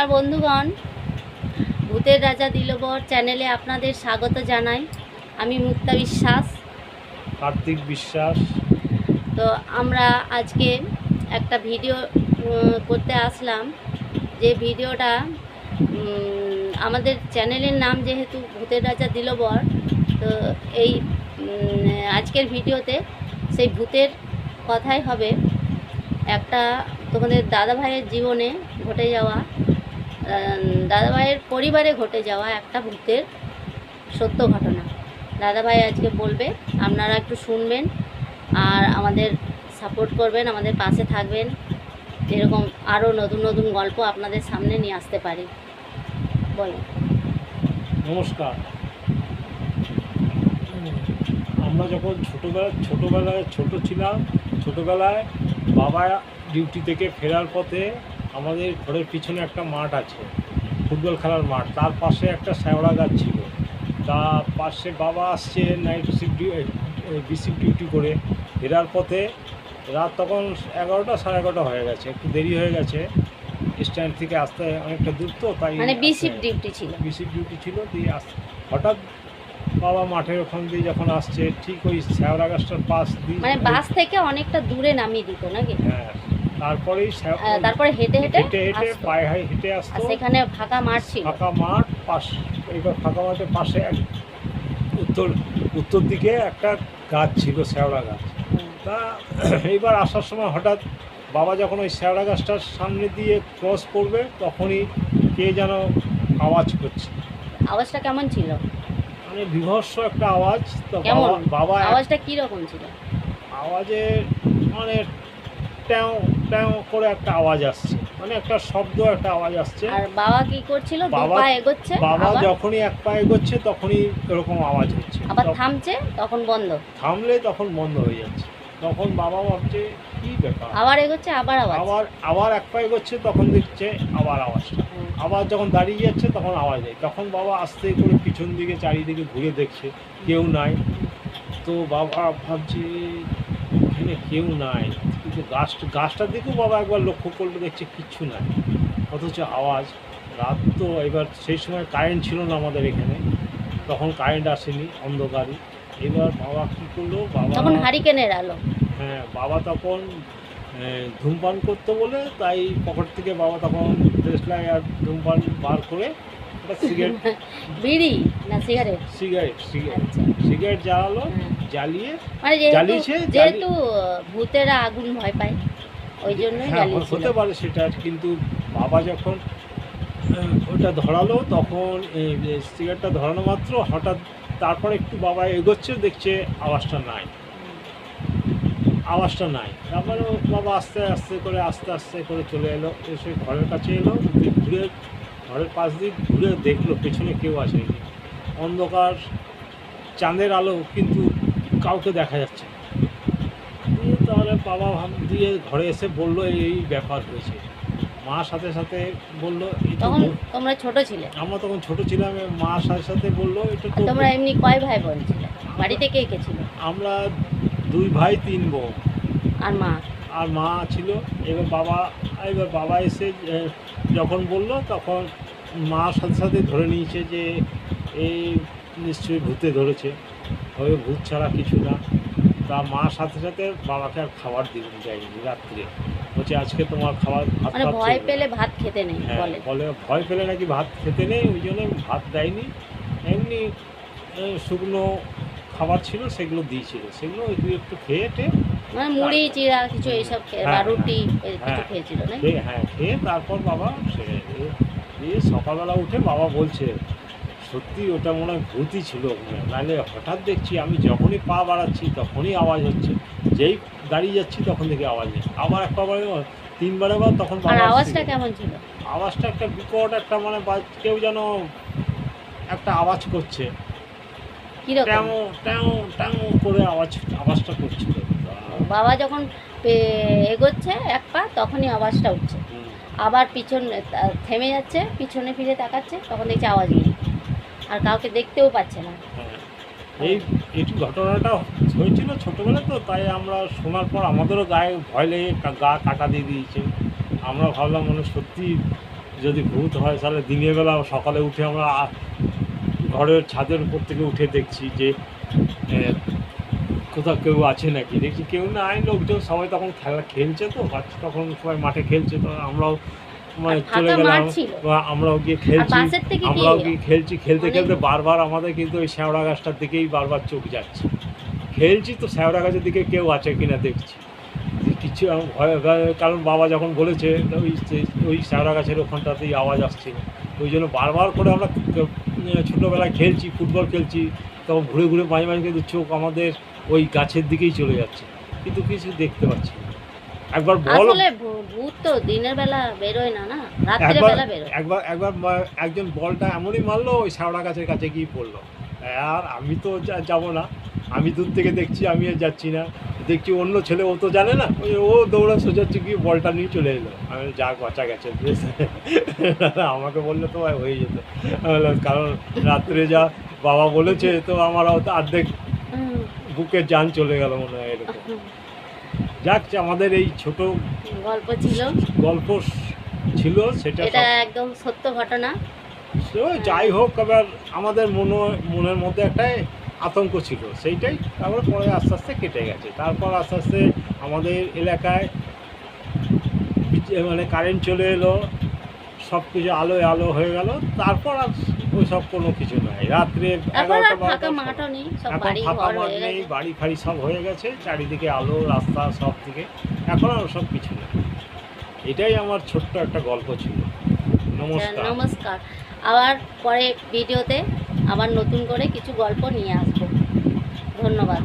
আর বন্ধুগণ। ভূতের রাজা দিলবর চ্যানেলে আপনাদের স্বাগত জানাই। আমি মুক্তা বিশ্বাস। কার্তিক বিশ্বাস। তো আমরা আজকে একটা ভিডিও করতে আসলাম। যে ভিডিওটা আমাদের চ্যানেলের নাম যেহেতু ভূতের রাজা দিলবর তো এই আজকের ভিডিওতে সেই ভূতের কথাই হবে। একটা তোমাদের দাদা ভাইয়ের জীবনে ঘটে যাওয়া আহ, দাদা ভাইয়ের পরিবারে ঘটে যাওয়া একটা ভূতের সত্য ঘটনা। দাদাভাই আজকে বলবে আপনারা একটু শুনবেন আর আমাদের সাপোর্ট করবেন আমাদের পাশে থাকবেন। এরকম আরও নতুন নতুন গল্প আপনাদের সামনে নিয়ে আসতে পারি। বলো। নমস্কার। আমরা যখন ছোটোবেলায় ছোটোবেলায় ছোট ছিলাম ছোটোবেলায় বাবা ডিউটি থেকে ফেরার পথে আমাদের ঘরের পিছনে একটা মাঠ আছে ফুটবল খেলার মাঠ। তার পাশে একটা শ্যাওড়া গাছ ছিল। তা পাশে বাবা আসছে নাইট শিফট বিসিপ ডিউটি করে। ফেরার পথে রাত তখন এগারোটা সাড়ে এগারোটা হয়ে গেছে। একটু দেরি হয়ে গেছে। স্ট্যান্ড থেকে আসতে অনেকটা দূর তো তাই মানে বিসিপ ডিউটি ছিল। বিসিপ ডিউটি ছিল দিয়ে আস হঠাৎ বাবা মাঠের ওখান দিয়ে যখন আসছে ঠিক ওই শ্যাওড়া গাছটার পাশ দিয়ে মানে বাস থেকে অনেকটা দূরে নামিয়ে দিত নাকি? হ্যাঁ। তারপরেই শ্যাও- তারপরে হেঁটে হেঁটে হেঁটে পায়ে হাই হেঁটে আসতো সেখানে ফাঁকা মাঠ ছিল। ফাঁকা মাঠ পাশ এইবার ফাঁকা মাঠের পাশে উত্তর উত্তর দিকে একটা গাছ ছিল শ্যাওড়া গাছ। তা এইবার আসার সময় হঠাৎ বাবা যখন ওই শ্যাওড়া গাছটার সামনে দিয়ে ক্রস করবে তখনই কে যেন আওয়াজ করছে। আওয়াজটা কেমন ছিল? মানে বিভৎস একটা আওয়াজ। তো বাবা আওয়াজটা কি রকম ছিল? আওয়াজে মানে ট্যাও ট্যাও করে একটা আওয়াজ আসছে। মানে একটা শব্দ একটা আওয়াজ আসছে। আর বাবা কি করছিল? দু বাবা- পা এগোচ্ছে বাবা আবার? যখনই এক পা এগোচ্ছে তখনই এরকম আওয়াজ হচ্ছে। আবার তখন থামছে তখন বন্ধ। থামলে তখন বন্ধ হয়ে যাচ্ছে। তখন বাবা ভাবছে কি ব্যাপার? আবার এগোচ্ছে আবার আওয়াজ। আবার আবার এক পা এগোচ্ছে তখন দেখছে আবার আওয়াজটা হুম। আবার যখন দাঁড়িয়ে যাচ্ছে তখন আওয়াজ নেই। তখন বাবা আস্তে করে পিছন দিকে চারিদিকে ঘুরে দেখছে কেউ নাই। তো বাবা ভাবছে এখানে কেউ নাই। কিন্তু গাছ গাছটার দিকেও বাবা একবার লক্ষ্য করলে দেখছে কিচ্ছু নাই। অথচ আওয়াজ। রাত তো এবার সেই সময় কারেন্ট ছিল না আমাদের এখানে। তখন কারেন্ট আসেনি অন্ধকারই এবার বাবা কী করল? বাবা তখন হারিকেনের আলো। হ্যাঁ বাবা তখন ধূমপান করতো বলে তাই পকেট থেকে বাবা তখন দেশলাই আর ধূমপান বার করে একটা সিগারেট বিড়ি না সিগারেট সিগারেট সিগারেট সিগারেট জ্বালালো। হ্যাঁ। জ্বালিয়ে মানে জ্বালিয়েছে, জ্বালি- যেহেতু ভূতেরা আগুন ভয় পায় ওই জন্যই হ্যাঁ জ্বালিয়েছিল। হতে পারে সেটা কিন্তু বাবা যখন আহ, ওটা ধরালো তখন এই যে সিগারেটটা ধরানো মাত্র হঠাৎ তারপর একটু বাবা এগোচ্ছে দেখছে আওয়াজটা নাই। আওয়াজটা নাই। তারপরে ও বাবা আস্তে আস্তে করে আস্তে আস্তে করে চলে এলো এসে ঘরের কাছে এলো দিয়ে ঘুরে ঘরের পাশ দিয়ে ঘুরে দেখল পেছনে কেউ আসেনি। অন্ধকার চাঁদের আলো কিন্তু কাউকে দেখা যাচ্ছে না। দিয়ে তাহলে বাবা ভাব দিয়ে ঘরে এসে বলল এই ব্যাপার হয়েছে। মা সাথে সাথে বলল তখন তোমরা ছোট ছিলে? আমরা তখন ছোট ছিলাম মা সাথে সাথে বলল এটা তো তোমরা এমনি কয় ভাই বোন ছিলে? বাড়িতে কে কে ছিল? আমরা দুই ভাই তিন বোন। আর মা? আর মা ছিল। এবার বাবা এবার বাবা এসে যখন বলল তখন মা সাথে সাথে ধরে নিয়েছে যে এই নিশ্চয়ই ভূতে ধরেছে। হবে ভূত ছাড়া কিছু না। তা মা সাথে সাথে বাবাকে আর খাবার দিতে যায়নি রাত্রে। বলছে আজকে তোমার খাবার ভাত মানে ভয় পেলে ভাত খেতে নেই হ্যাঁ বলে। ভয় পেলে নাকি ভাত খেতে নেই? ওই জন্য ভাত দেয়নি। এমনি শুকনো খাবার ছিল সেগুলো দিয়েছিল। সেগুলো ওই দুই একটু খেয়ে টে মানে মুড়ি চিড়া কিছু এইসব খেয়ে বা হ্যাঁ, রুটি কিছু হ্যাঁ। খেয়েছিল না হ্যাঁ খেয়ে তারপর বাবা সেরে দিয়ে সকালবেলা উঠে বাবা বলছে সত্যি ওটা মনে হয় ভূতই ছিল নাহলে হঠাৎ দেখছি আমি যখনই পা বাড়াচ্ছি তখনই আওয়াজ হচ্ছে। যেই দাঁড়িয়ে যাচ্ছি তখন থেকে আওয়াজ নেই। আবার এক পা বাড়ে তিনবার আবার তখন আওয়াজটা কেমন ছিল? আওয়াজটা একটা বিকট একটা মানে কেউ যেন একটা আওয়াজ করছে। ট্যাও ট্যাও ট্যাও করে আওয়াজ আওয়াজটা করছিল। বাবা যখন এগোচ্ছে এক পা তখনই আওয়াজটা উঠছে। আবার পিছন থেমে যাচ্ছে পিছনে ফিরে তাকাচ্ছে তখন দেখছে আওয়াজ নেই। আর কাউকে দেখতেও পাচ্ছে না। হ্যাঁ। এই এই ঘটনাটা হয়েছিল ছোটোবেলা তো, তাই আমরা শোনার পর আমাদেরও গায়ে ভয় লেগে গা কাটা দিয়ে দিয়েছে। আমরা ভাবলাম মানে সত্যি যদি ভূত হয়, তাহলে দিনের বেলা সকালে উঠে আমরা ঘরের ছাদের উপর থেকে উঠে দেখছি যে কোথাও কেউ আছে নাকি? দেখছি কেউ নাই, লোকজন সবাই তখন খেলা খেলছে তো, বাচ্চা তখন সবাই মাঠে খেলছে, তো আমরাও মানে চলে গেলাম। বা আমরাও গিয়ে খেলছি আমরাও গিয়ে খেলছি খেলতে খেলতে বারবার আমাদের কিন্তু ওই শ্যাওড়া গাছটার দিকেই বারবার চোখ যাচ্ছে। খেলছি তো শ্যাওড়া গাছের দিকে কেউ আছে কিনা দেখছি। কিছু ভয় ভয়- কারণ বাবা যখন বলেছে ওই ওই শ্যাওড়া গাছের ওখানটাতেই আওয়াজ আসছিল। ওই জন্য বারবার করে আমরা ছোটোবেলায় খেলছি ফুটবল খেলছি তখন ঘুরে ঘুরে মাঝে মাঝে কিন্তু চোখ আমাদের ওই গাছের দিকেই চলে যাচ্ছে। কিন্তু কিছু দেখতে পাচ্ছি না। একবার বল। আসলে ভূত তো দিনের বেলা বেরোয় না না? রাত্রে বেলা বেরোয়। একবার একবার একজন বলটা এমনই মারলো ওই শ্যাওড়া গাছের কাছে গিয়ে পড়ল। আর আমি তো যা- যাব না। আমি দূর থেকে দেখছি আমি আর যাচ্ছি না। দেখছি অন্য ছেলে ও তো জানে না। ওই ও দৌড়া সোজাচ্ছে গিয়ে বলটা নিয়ে চলে এলো। আমি যাক বাচ্চা গেছে আমাকে বললে তো ভাই হয়ে যেত। কারণ রাত্রে যা বাবা বলেছে তো আমার অর্ধেক বুকের যান চলে গেল মনে হয় এরকম। যাক আমাদের এই ছোট গল্প ছিল। গল্প ছিল সেটা এটা একদম সত্য ঘটনা। তো যাই হোক এবার আমাদের মনে মনের মধ্যে একটা আতঙ্ক ছিল। সেইটাই তারপরে পরে আস্তে আস্তে কেটে গেছে। তারপর আস্তে আস্তে আমাদের এলাকায় মানে কারেন্ট চলে এলো সব কিছু আলোয় আলো হয়ে গেল। তারপর আর ওইসব কোনো কিছু নাই রাত্রে এখন ফাঁকা মাঠ নেই বাড়ি ফাড়ি সব হয়ে গেছে চারিদিকে আলো রাস্তা সব দিকে। এখন আর সব কিছু নেই। এটাই আমার ছোট্ট একটা গল্প ছিল। আচ্ছা, নমস্কার নমস্কার। আবার পরে ভিডিওতে আবার নতুন করে কিছু গল্প নিয়ে আসব। ধন্যবাদ।